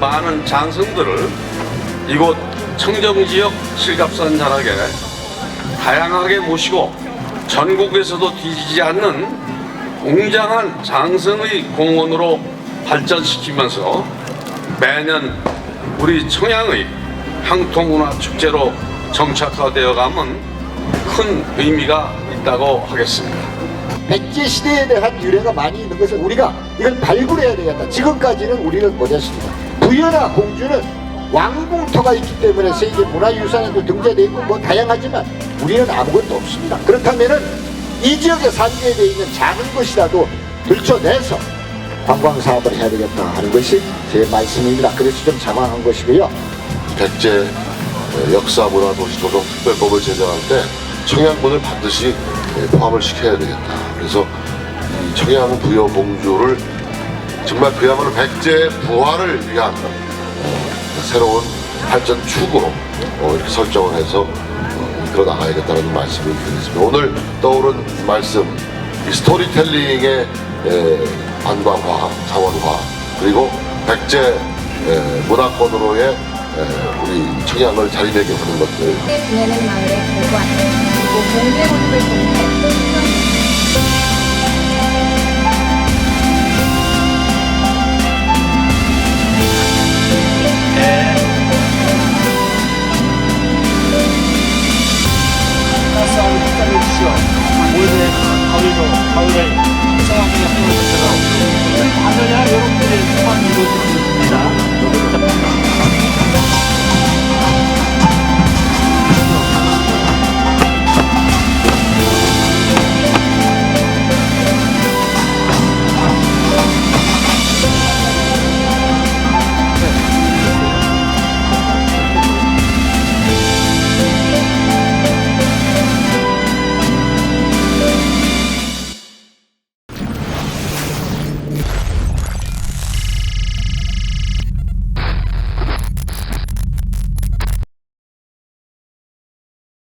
많은 장성들을 이곳 청정지역 실갑산 자락에 다양하게 모시고 전국에서도 뒤지지 않는 웅장한 장성의 공원으로 발전시키면서 매년 우리 청양의 향토문화 축제로 정착화되어 가면 큰 의미가 있다고 하겠습니다. 백제 시대에 대한 유래가 많이 있는 것을 우리가 이걸 발굴해야 되겠다. 지금까지는 우리는 못했습니다. 부여나 공주는 왕궁터가 있기 때문에 세계 문화유산에도 등재되어 있고 뭐 다양하지만 우리는 아무것도 없습니다. 그렇다면은 이 지역에 산재되어 있는 작은 것이라도 들춰내서 관광 사업을 해야 되겠다 하는 것이 제 말씀입니다. 그래서 좀 자광한 것이고요. 백제 역사 문화 도시 조성 특별법을 제정할 때 청양군을 반드시 포함을 시켜야 되겠다. 그래서 이 청양 부여 공주를 정말 그야말로 백제 부활을 위한 어, 새로운 발전 축으로 어, 이렇게 설정을 해서 어, 이끌어 나가야겠다는 말씀을 드리겠습니다. 오늘 떠오른 말씀, 이 스토리텔링의 에, 관광화, 자원화, 그리고 백제 에, 문화권으로의 에, 우리 청양을 자리매김하는 것들. 통해